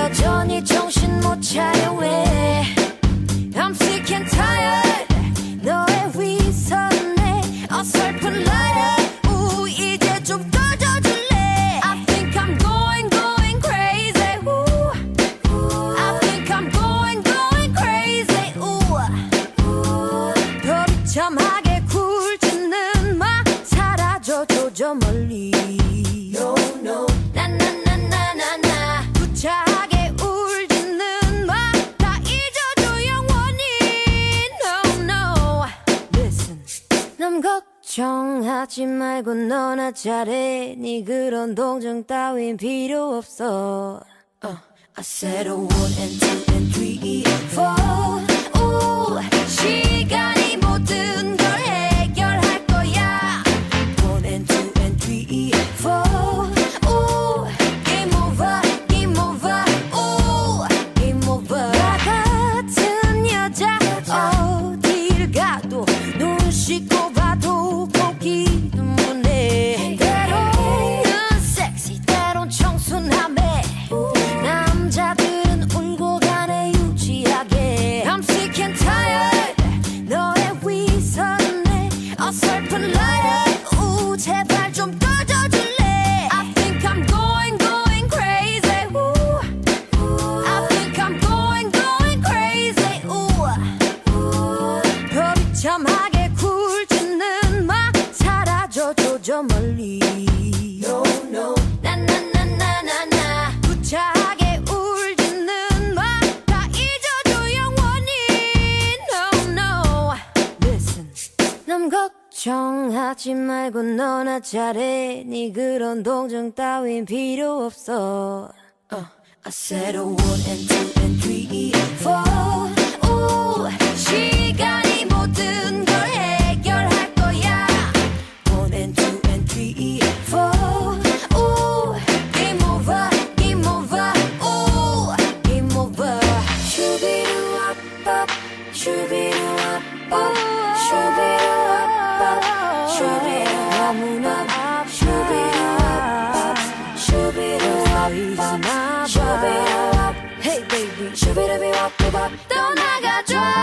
여전히 정신 못 차려 왜? I'm sick and tired 너의 위선에 어설픈 lighter 이제 좀 I think I'm going going crazy. I think I'm going going crazy. 걱정하지 말고 너나 잘해 네 그런 동정 따윈 필요 없어 uh, I said a one and two and three four 남 걱정하지 말고 너나 잘해 네 그런 동정 따윈 필요 없어 uh, I said a one and two and three four 오, 시간이 모든 걸 해결할 거야 One and two and three four 오, game over game over 오, game over 슈비루아빠 슈비루아빠 슈비루비와빠밥 떠나가줘